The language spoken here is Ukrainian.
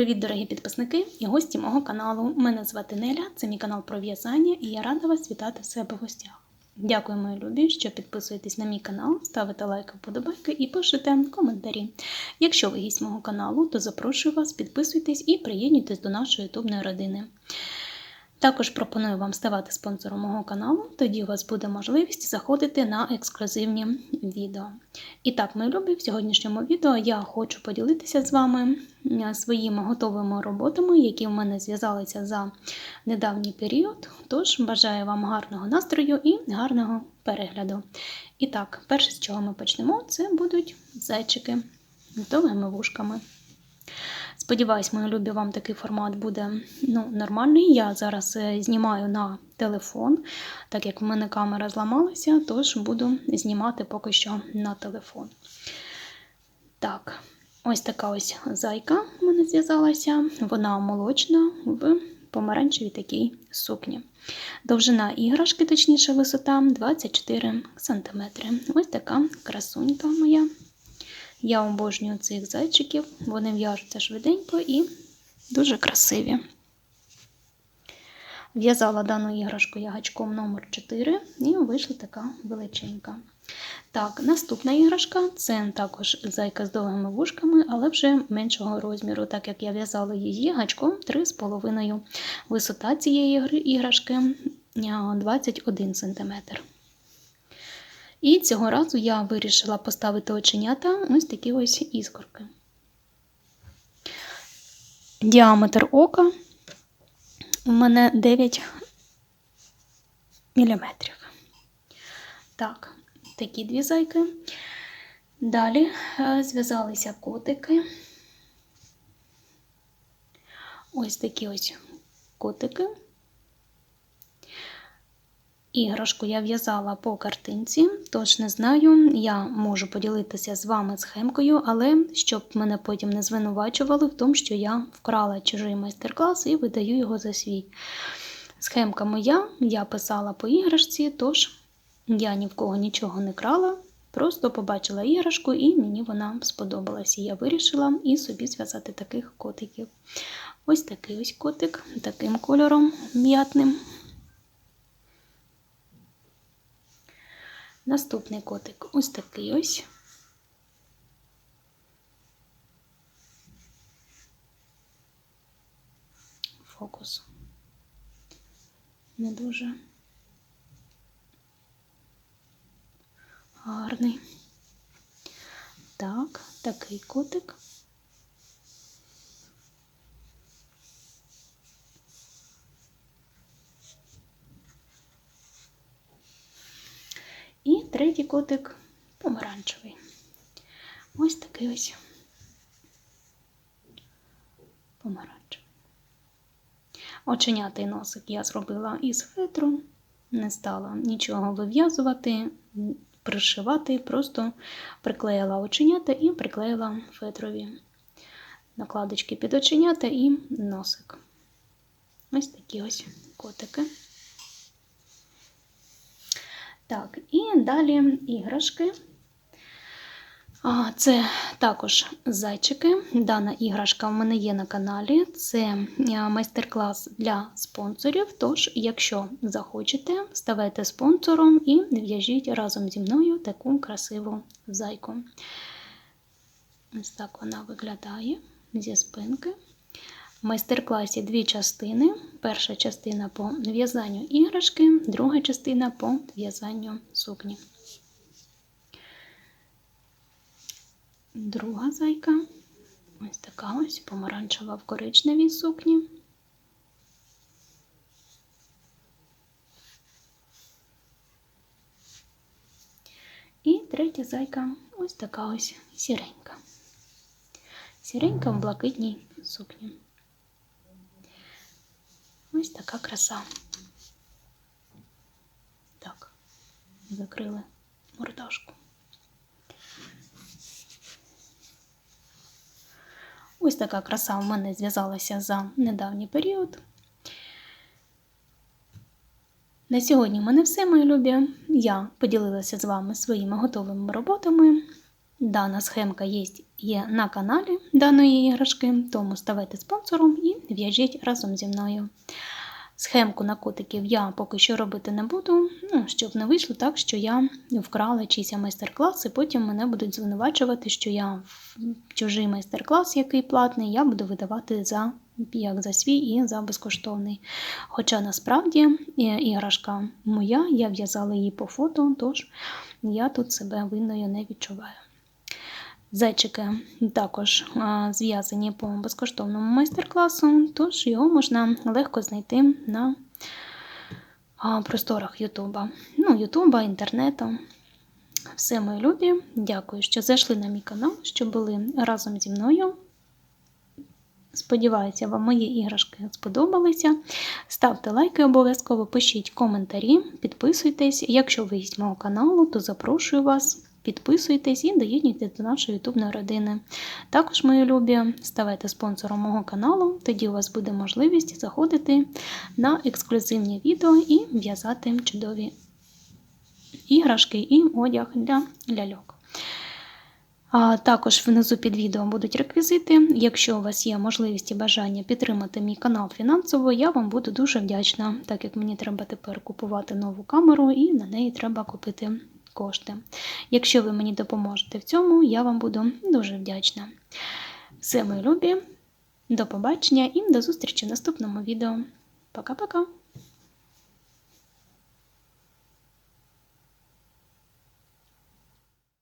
Привіт, дорогі підписники і гості мого каналу. Мене звати Неля, це мій канал про в'язання, і я рада вас вітати в себе в гостях. Дякую, мої любі, що підписуєтесь на мій канал, ставите лайки, вподобайки і пишете коментарі. Якщо ви гість мого каналу, то запрошую вас, підписуйтесь і приєднуйтесь до нашої ютубної родини. Також пропоную вам ставати спонсором мого каналу, тоді у вас буде можливість заходити на ексклюзивні відео. І так, мої любі, в сьогоднішньому відео я хочу поділитися з вами е, своїми готовими роботами, які в мене зв'язалися за недавній період. Тож бажаю вам гарного настрою і гарного перегляду. І так, перше, з чого ми почнемо, це будуть зайчики готовими вушками. Сподіваюсь, мої любі, вам такий формат буде ну, нормальний. Я зараз е, знімаю на телефон, так як в мене камера зламалася, тож буду знімати поки що на телефон. Так, ось така ось зайка в мене зв'язалася. Вона молочна в помаранчевій такій сукні. Довжина іграшки, точніше, висота 24 см. Ось така красунька моя. Я обожнюю цих зайчиків, вони в'яжуться швиденько і дуже красиві. В'язала дану іграшку я гачком номер 4 і вийшла така величенька. Так, наступна іграшка це також зайка з довгими вушками, але вже меншого розміру, так як я в'язала її гачком 3,5 Висота цієї іграшки 21 см. І цього разу я вирішила поставити оченята ось такі ось іскорки. Діаметр ока у мене 9 мм. Так, такі дві зайки. Далі е, зв'язалися котики. Ось такі ось котики. Іграшку я в'язала по картинці, тож не знаю, я можу поділитися з вами схемкою, але щоб мене потім не звинувачували в тому, що я вкрала чужий майстер-клас і видаю його за свій. Схемка моя, я писала по іграшці, тож я ні в кого нічого не крала, просто побачила іграшку і мені вона сподобалася. Я вирішила і собі зв'язати таких котиків. Ось такий ось котик, таким кольором м'ятним. Наступний котик ось такий ось. Фокус. Не дуже гарний. Так, такий котик. І третій котик помаранчевий. Ось такий ось помаранчевий. Оченятий носик я зробила із фетру, не стала нічого вив'язувати, пришивати, просто приклеїла оченята і приклеїла фетрові накладочки під оченята і носик. Ось такі ось котики. Так, і далі іграшки. Це також зайчики. Дана іграшка в мене є на каналі. Це майстер-клас для спонсорів. Тож, якщо захочете, ставайте спонсором і в'яжіть разом зі мною таку красиву зайку. Ось так вона виглядає зі спинки. В майстер-класі дві частини. Перша частина по в'язанню іграшки, друга частина по в'язанню сукні. Друга зайка ось така ось помаранчева в коричневій сукні. І третя зайка ось така ось сіренька. Сіренька в блакитній сукні. Ось така краса. Так, закрили мордашку. Ось така краса у мене зв'язалася за недавній період. На сьогодні в мене все, мої любі. Я поділилася з вами своїми готовими роботами. Дана схемка є, на каналі даної іграшки, тому ставайте спонсором і в'яжіть разом зі мною. Схемку на котиків я поки що робити не буду, ну, щоб не вийшло так, що я вкрала чийсь майстер-клас, і потім мене будуть звинувачувати, що я в чужий майстер-клас, який платний, я буду видавати за як за свій і за безкоштовний. Хоча насправді іграшка моя, я в'язала її по фото, тож я тут себе винною не відчуваю. Зайчики також зв'язані по безкоштовному майстер-класу, тож його можна легко знайти на просторах Ютуба. Ну, Ютуба, інтернету. Все, мої любі. Дякую, що зайшли на мій канал, що були разом зі мною. Сподіваюся, вам мої іграшки сподобалися. Ставте лайки обов'язково, пишіть коментарі, підписуйтесь. Якщо ви з мого каналу, то запрошую вас. Підписуйтесь і доєднуйтесь до нашої ютубної родини. Також, мої любі, ставайте спонсором мого каналу, тоді у вас буде можливість заходити на ексклюзивні відео і в'язати чудові іграшки і одяг для ляльок. А також внизу під відео будуть реквізити. Якщо у вас є можливість і бажання підтримати мій канал фінансово, я вам буду дуже вдячна, так як мені треба тепер купувати нову камеру і на неї треба купити кошти. Якщо ви мені допоможете в цьому, я вам буду дуже вдячна. Все, мої любі, до побачення і до зустрічі в наступному відео. Пока-пока!